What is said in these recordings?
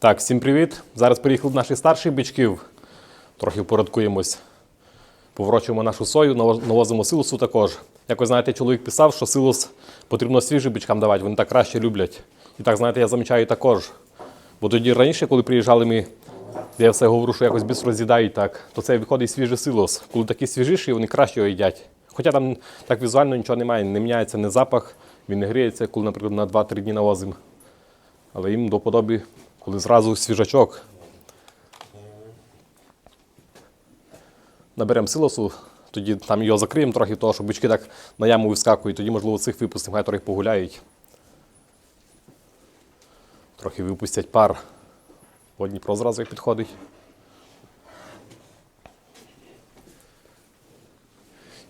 Так, всім привіт. Зараз приїхали наших старших бичків. Трохи порядкуємось. Поворочуємо нашу сою, навозимо силосу також. Як ви знаєте, чоловік писав, що силос потрібно свіжим бичкам давати, вони так краще люблять. І так, знаєте, я замічаю також. Бо тоді раніше, коли приїжджали ми, я все говорю, що якось більш роз'їдають так, то це виходить свіжий силос. Коли такі свіжіші, вони краще його їдять. Хоча там так візуально нічого немає, не міняється не запах, він не гріється, коли, наприклад, на 2-3 дні навозимо. Але їм до подоби, коли зразу свіжачок. Наберемо силосу, тоді там його закриємо трохи, того, що бички так на яму вискакують, тоді, можливо, цих випустимо, хай трохи погуляють. Трохи випустять пар. От Дніпро зразу як підходить.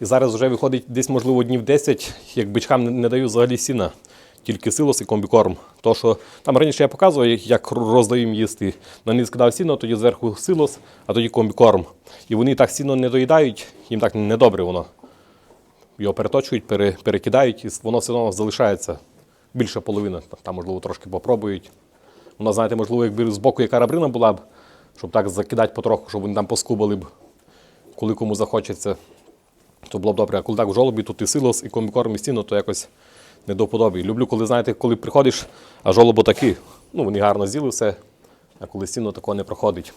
І зараз вже виходить десь, можливо, днів 10, як бичкам не даю взагалі сіна, тільки силос і комбікорм. То, що там раніше я показував, як- роздаю їм їсти. На них скидав сіно, тоді зверху силос, а тоді комбікорм. І вони так сіно не доїдають, їм так недобре воно. Його переточують, пере, перекидають, і воно все одно залишається. Більша половина, там, можливо, трошки попробують. Воно, знаєте, можливо, якби з боку яка рабрина була б, щоб так закидати потроху, щоб вони там поскубали б, коли кому захочеться то було б добре. А коли так в жолобі, тут і силос, і комбікорм, і стіно, то якось не до. Люблю, коли знаєте, коли приходиш, а жолобо такі, ну вони гарно з'їли все, а коли стіно такого не проходить.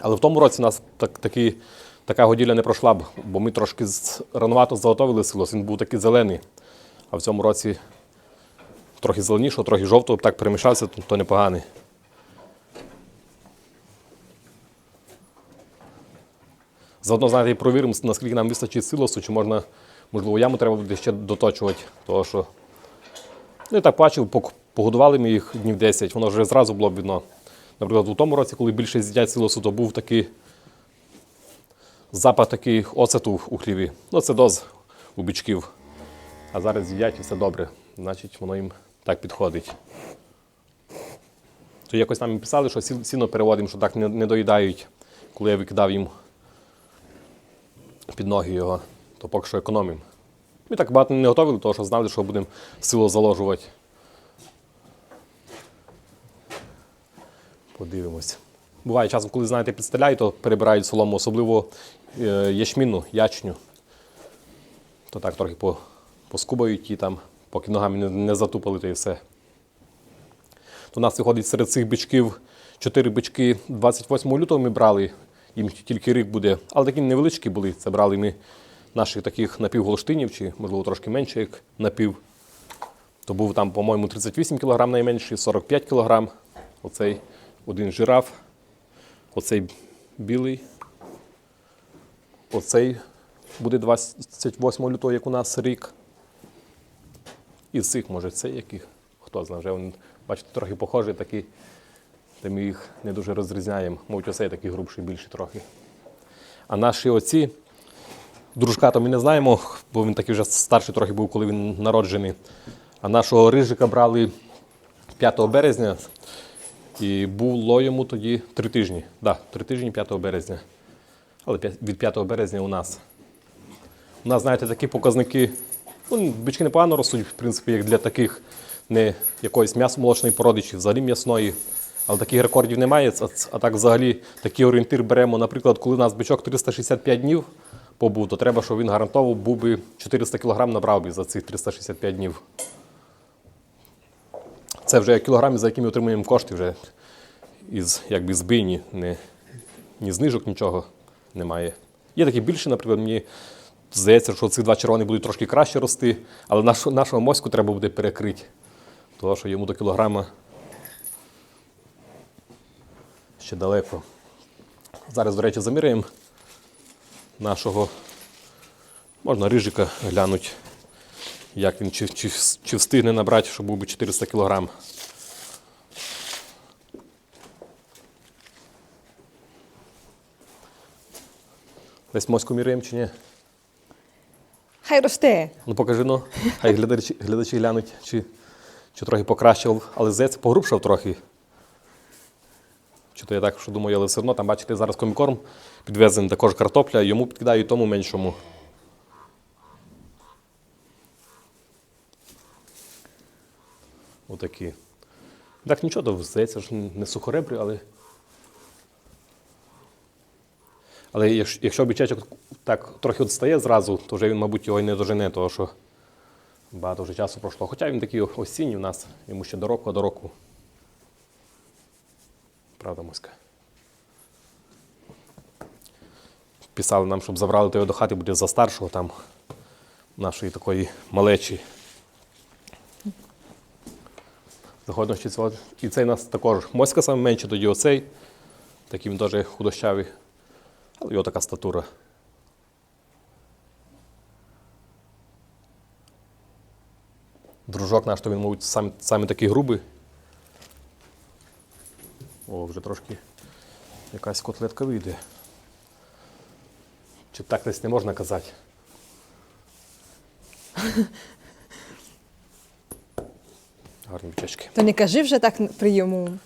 Але в тому році нас так, такі, така годіля не пройшла б, бо ми трошки ранувато заготовили силос, він був такий зелений. А в цьому році трохи зеленішого, трохи жовтого, так перемішався, то, то непоганий. Заодно, знаєте, і провіримо, наскільки нам вистачить силосу, чи можна, можливо, яму треба буде ще доточувати. Того, що... Ну, я так бачив, погодували ми їх днів 10, воно вже зразу було б видно. Наприклад, у тому році, коли більше з'їдять силосу, то був такий запах такий оцету у хліві. Ну, це доз у бичків. А зараз з'їдять і все добре. Значить, воно їм так підходить. То якось нам писали, що сіно переводимо, що так не доїдають, коли я викидав їм під ноги його, то поки що економимо. Ми так багато не готували, тому що знали, що будемо силу заложувати. Подивимось. Буває часом, коли знаєте, підстеляють, то перебирають солому, особливо е, ячмінну, ячню. То так трохи по, поскубають і там, поки ногами не, не затупали, то і все. То у нас виходить серед цих бичків 4 бички 28 лютого ми брали, їм тільки рік буде. Але такі невеличкі були. Це брали ми наших таких напівголштинів, чи, можливо, трошки менше, як напів. То був там, по-моєму, 38 кг найменший, 45 кг. Оцей один жираф, оцей білий. Оцей буде 28 лютого, як у нас рік. І цих, може, цей яких, хто знає, вже він, бачите, трохи похожий, такий, де ми їх не дуже розрізняємо. Мабуть, оцей такий грубший, більший трохи. А наші оці дружка, то ми не знаємо, бо він такий вже старший трохи був, коли він народжений. А нашого рижика брали 5 березня, і було йому тоді три тижні. Да, три тижні 5 березня. Але від 5 березня у нас. У нас, знаєте, такі показники. Ну, бички непогано ростуть, в принципі, як для таких не якоїсь м'ясомолочної породи чи взагалі м'ясної. Але таких рекордів немає. А, а так взагалі такий орієнтир беремо. Наприклад, коли у нас бичок 365 днів побув, то треба, щоб він гарантово був би 400 кг набрав би за цих 365 днів. Це вже кілограми, за які ми отримуємо кошти вже із якби збині, не, ні знижок, нічого немає. Є такі більші, наприклад, мені здається, що ці два червоні будуть трошки краще рости, але наш, нашого моську треба буде перекрити, тому що йому до кілограма ще далеко. Зараз, до речі, заміряємо нашого, можна рижика глянути, як він, чи, чи, чи встигне набрати, щоб був би 400 кілограм. Десь моську міряємо чи ні? Хай росте. Ну покажи, ну. Хай глядачі, глядачі глянуть, чи, чи трохи покращив, але здається, погрубшав трохи. То я так що думаю, але все одно там, бачите, зараз комікорм підвезений, також картопля, йому підкидають тому меншому. Отакі. Так нічого, то здається, ж не сухоребрі, але. Але якщо, бичечок так трохи відстає зразу, то вже він, мабуть, його й не дожене, тому що багато вже часу пройшло. Хоча він такий осінній у нас, йому ще до року, до року. Правда, Моська. Писали нам, щоб забрали його до хати, буде за старшого там нашої такої малечі. Заходимо ще цього. І цей у нас також моська саме менше, тоді оцей. Такий він теж худощавий. Але його така статура. Дружок наш, то він, мабуть, сам, саме такий грубий. О, вже трошки якась котлетка вийде. Чи так десь не можна казати? Гарні бічечки. То не кажи вже так прийому.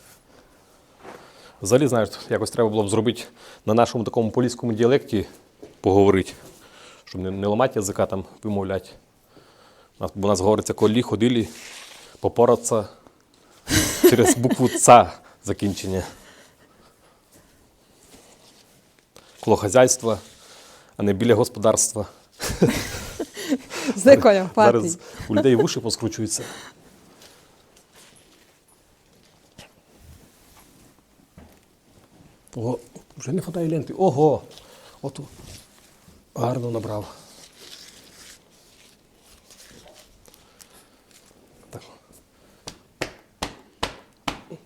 Взагалі, знаєш, якось треба було б зробити на нашому такому поліському діалекті поговорити, щоб не, не ламати язика там вимовляти. У нас, бо у нас говориться колі, ходили, попоратися через букву ЦА закінчення. Коло хазяйства, а не біля господарства. З Зараз у людей вуші поскручуються. Ого, вже не хватає ленти. Ого! От гарно набрав.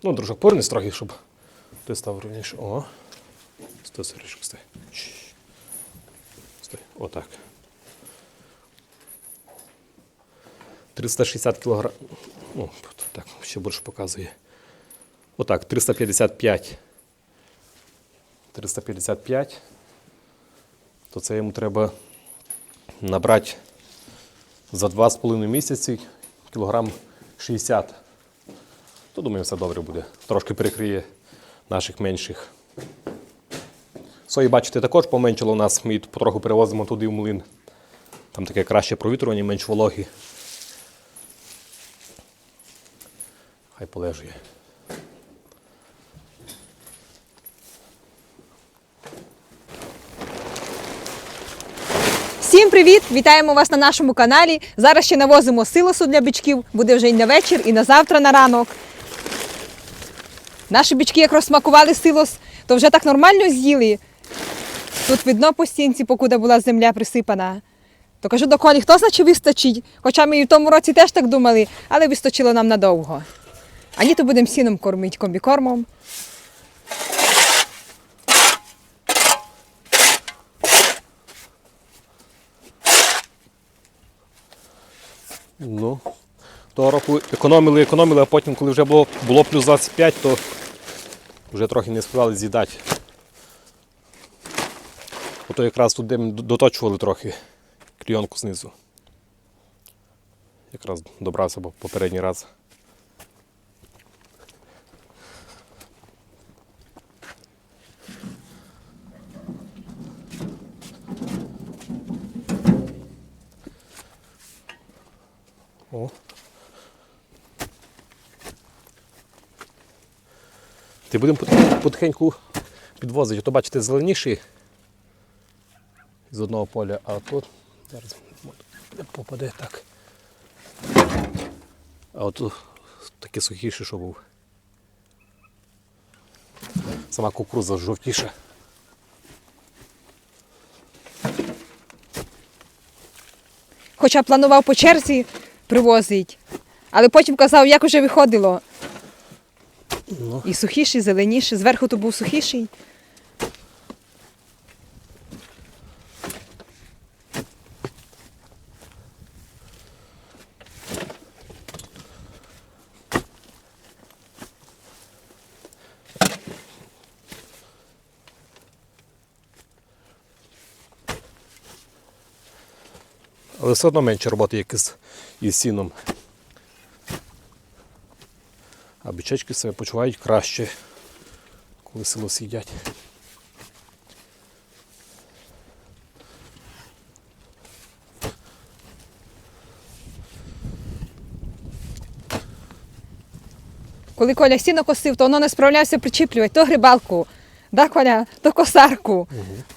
Ну, дружок, повернись трохи, щоб ти став рівніше. О. Стой, сорічку, стой. Стой. Отак. 360 кг. Ну, так, ще більше показує. Отак, 355. 355. То це йому треба набрати за 2,5 місяці кілограм 60. То думаю, все добре буде. Трошки перекриє наших менших. Сої, бачите, також поменшало у нас. Ми її потроху перевозимо туди в млин. Там таке краще провітрювання, менш вологі. Хай полежує. Всім привіт! Вітаємо вас на нашому каналі. Зараз ще навозимо силосу для бичків. Буде вже і на вечір, і на завтра на ранок. Наші бички, як розсмакували силос, то вже так нормально з'їли. Тут видно по стінці, покуди була земля присипана. То кажу до колі, хто значить вистачить? Хоча ми і в тому році теж так думали, але вистачило нам надовго. А ні, то будемо сіном кормити комбікормом. Ну, того року економили, економили, а потім, коли вже було, було плюс 25, то вже трохи не співали з'їдати. Ото якраз тут де ми доточували трохи кліонку знизу. Якраз добрався попередній раз. Ти будемо потихеньку, підвозити. То бачите, зеленіший з одного поля, а тут зараз попаде так. А от таке сухіше, що був. Сама кукуруза жовтіша. Хоча планував по черзі привозити. Але потім казав, як уже виходило. Ну. І сухіший, зеленіший. Зверху то був сухіший. Але все одно менше роботи, як із, із сіном. А бичечки себе почувають краще, коли село сидять. Коли Коля сіно косив, то воно не справлявся причіплювати то грибалку, да, Коля, то косарку.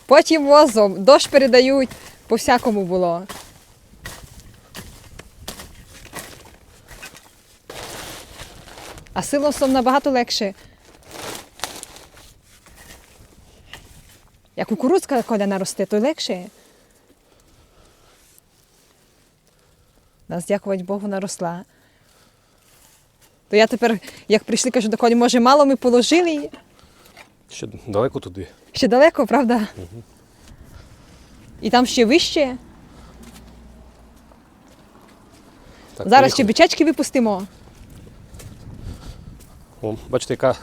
Потім возом, дощ передають, по всякому було. А силосом набагато легше. Як кукурудзка коля наросте, то легше. Нас, дякувати Богу, наросла. То я тепер, як прийшли, кажу до Колі, може, мало ми положили. Ще далеко туди. Ще далеко, правда? І там ще вище. Так, Зараз ще поїхали. бичечки випустимо. О, бачите, яка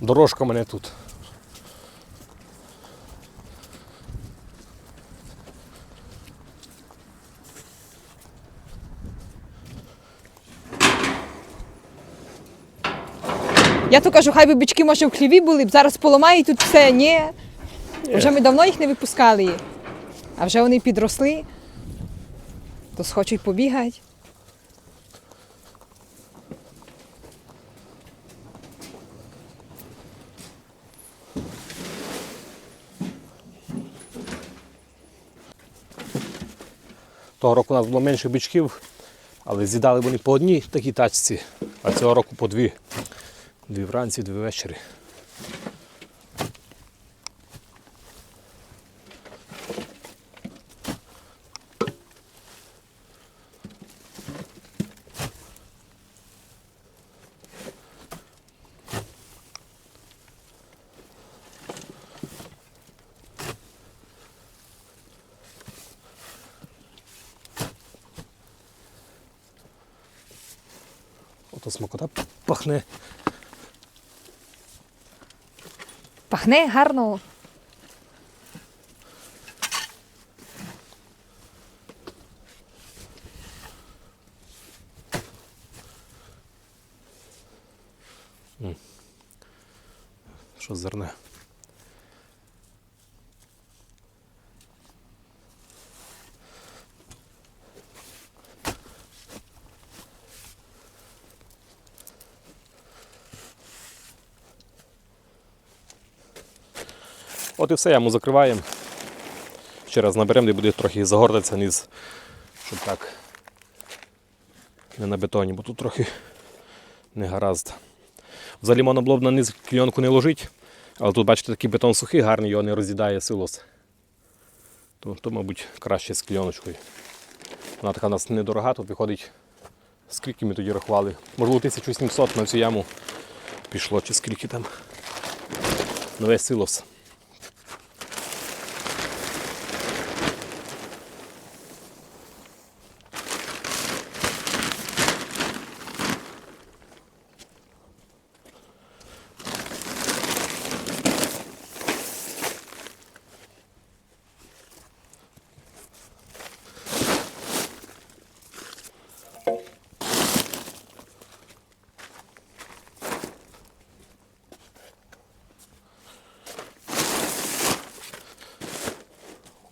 дорожка в мене тут. Я то кажу, хай би бички, може, в хліві були б, зараз поламають тут все. Ні. Вже ми давно їх не випускали. А вже вони підросли, то схочуть побігати. Того року у нас було менше бичків, але з'їдали вони по одній такій тачці, а цього року по дві. Дві вранці, дві ввечері. Ото смакота пахне. Пахне гарно. Що зерне? От і все, яму закриваємо. Ще раз наберемо, де буде трохи загортатися низ, щоб так не на бетоні, бо тут трохи не гаразд. Взагалі можна було б на низ клійонку не ложить, але тут, бачите, такий бетон сухий, гарний, його не роз'їдає силос. То, то, мабуть, краще з клійоночкою. Вона така у нас недорога, тут виходить, скільки ми тоді рахували. Можливо, 1700 на всю яму пішло, чи скільки там. На весь силос.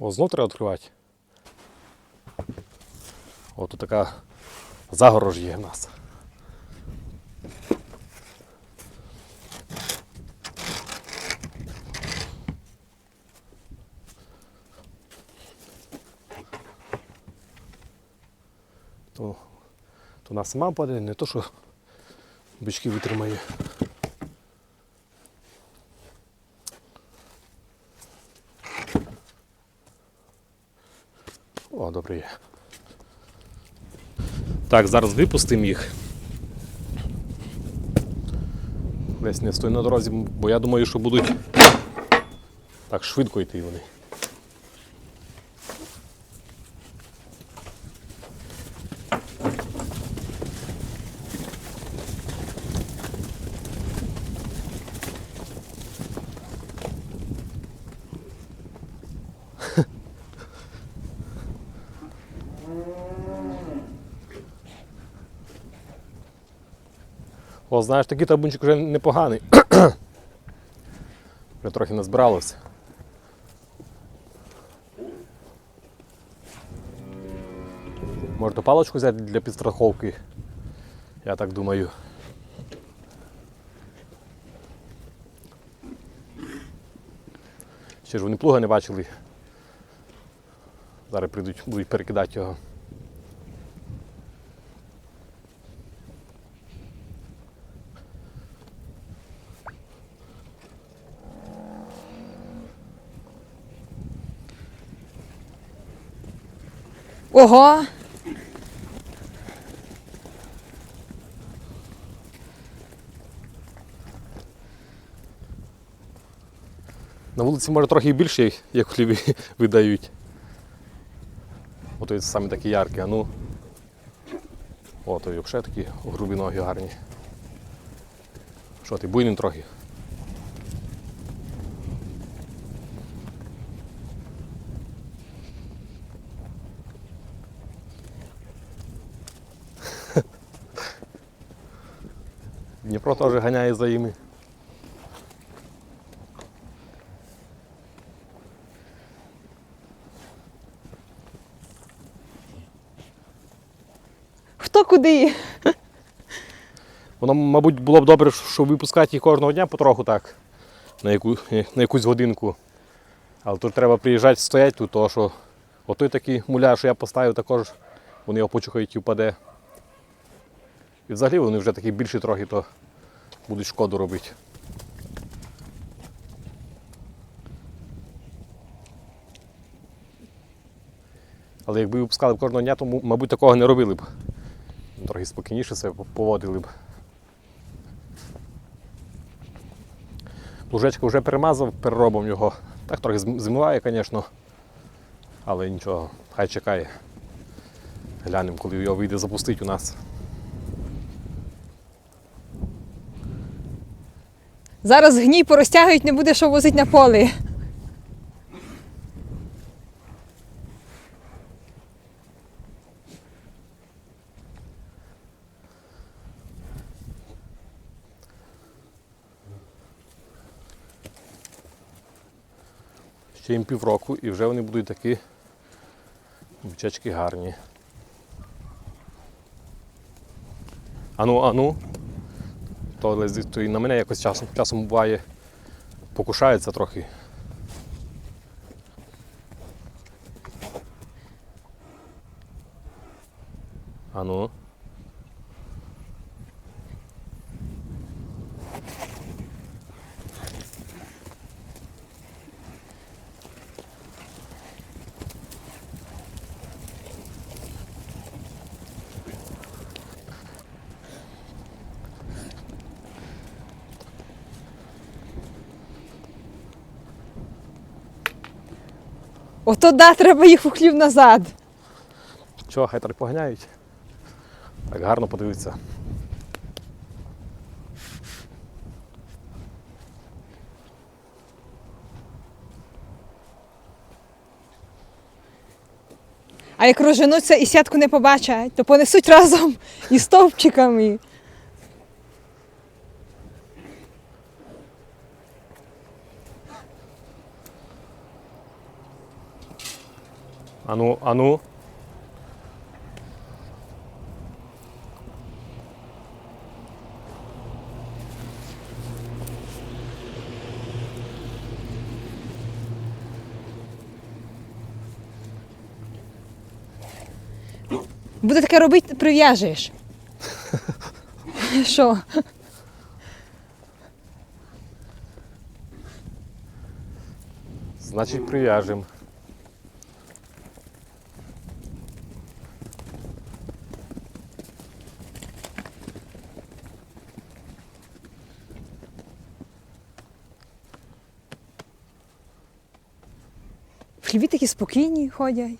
О, знов треба відкривати. О, тут така загорож є в нас. То, то вона сама падає, не то, що бички витримає. Добре є. Так, зараз випустимо їх. Десь не стой на дорозі, бо я думаю, що будуть так швидко йти вони. знаєш, такий табунчик вже непоганий. вже трохи назбиралося. Може палочку взяти для підстраховки, я так думаю. Ще ж вони плуга не бачили. Зараз прийдуть, будуть перекидати його. Ого! На вулиці може трохи більше, як в хліві видають. Ото саме такі яркі, а ну. О, то взагалі такі грубі ноги гарні. Що ти, буйним трохи? Дніпро теж ганяє за ними. Хто куди? Воно, мабуть, було б добре, щоб випускати їх кожного дня потроху так, на, яку, на якусь годинку. Але тут треба приїжджати, стоять тут, тому що отой такий муляр, що я поставив, також вони його почухають і впаде. І взагалі вони вже такі більші трохи, то будуть шкоду робити. Але якби випускали б кожного дня, то, мабуть, такого не робили б. Трохи спокійніше себе поводили б. Лужечка вже перемазав, переробом його. Так трохи зм- змиває, звісно. Але нічого, хай чекає. Глянемо, коли його вийде запустити у нас. Зараз гній порозтягують, не буде що возити на поле. Ще їм півроку і вже вони будуть такі бучачки гарні. Ану, ану. То, то і на мене якось часом, часом буває покушається трохи. Ану. Ото да, треба їх у хлів назад. Чого, хай так поганяють. Так гарно подивитися. А як розженуться і сятку не побачать, то понесуть разом із стовпчиками. Ану, ану. Буде таке робити, прив'яжеш. Що? Значить, прив'яжемо. Хліві такі спокійні ходять.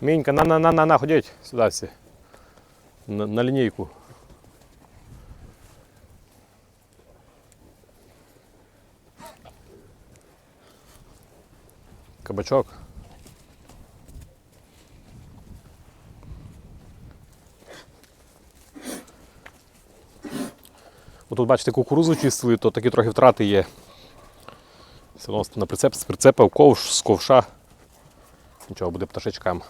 Мінька, на, на, на, на, ходіть сюди всі. На, на лінійку. Кабачок. Тут, бачите, кукурузу чистили, то такі трохи втрати є. Все одно на прицеп, з прицепа ковш, з ковша. Нічого буде пташечкам.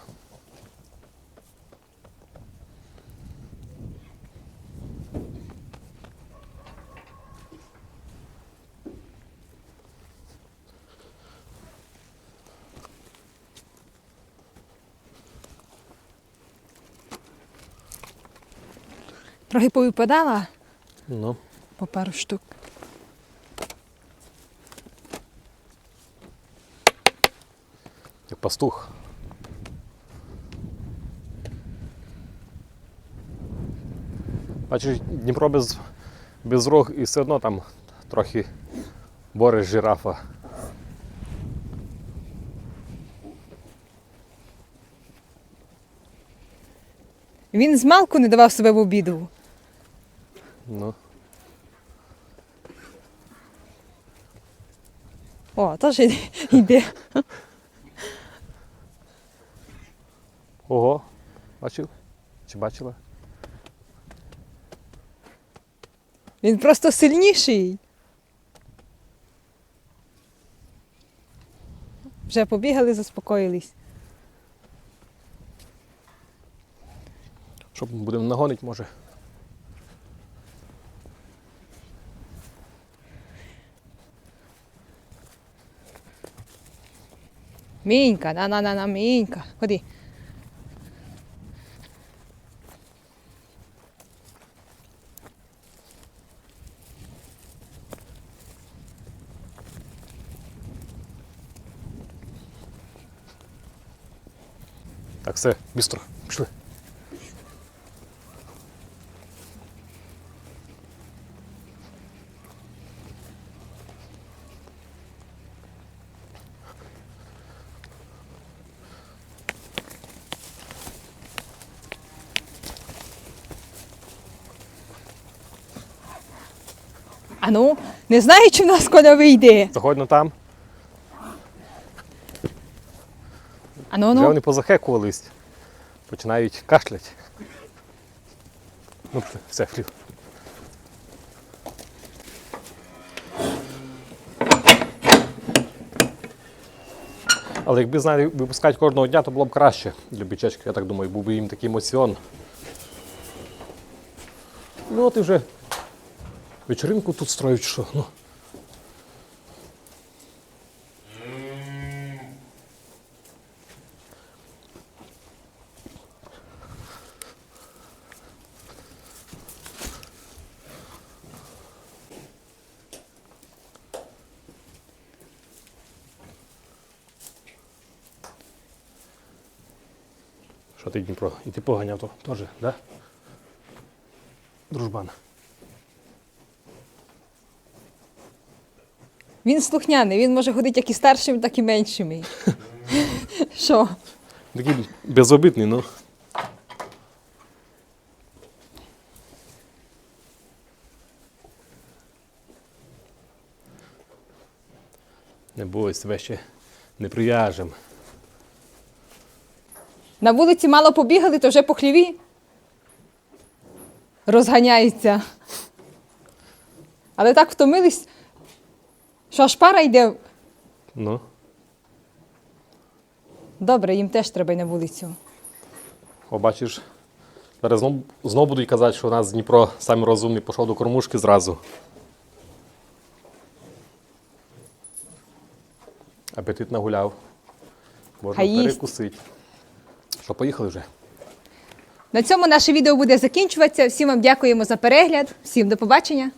Трохи повипадала. Ну по пару штук. Як пастух. Бачиш, Дніпро без, без рог і все одно там трохи боре жирафа. Він з малку не давав себе в обіду. Ну. О, теж йде. Ого. Бачив? Чи бачила? Він просто сильніший. Вже побігали, заспокоїлись. Що будемо нагонити, може? Мінька, на на на на мінька. Ходи. Так, все, бістро, пішли. А ну, не знаю, чи в нас Коля вийде. Заходь на там. А ну, Вже ну. вони позахекувались. Починають кашлять. Ну, все, хліб. Але якби знали випускати кожного дня, то було б краще для бичечки, я так думаю, був би їм такий емоціон. Ну от і вже вечеринку тут строють, що. Ну. Що ти Дніпро? І ти поганяв то теж, да? Дружбан. Він слухняний, він може ходити як і старшими, так і меншими. Що? Такий безобидний, ну. Не бойся, тебе ще не прив'яжем. На вулиці мало побігали, то вже по хліві розганяється. Але так втомились, що аж пара йде. Ну, Добре, їм теж треба й на вулицю. о, бачиш, зараз знов, знов будуть казати, що у нас Дніпро самий розумний пішов до кормушки зразу. Апетит нагуляв. Можна Хай їсть. перекусити. Що, поїхали вже? На цьому наше відео буде закінчуватися. Всім вам дякуємо за перегляд. Всім до побачення.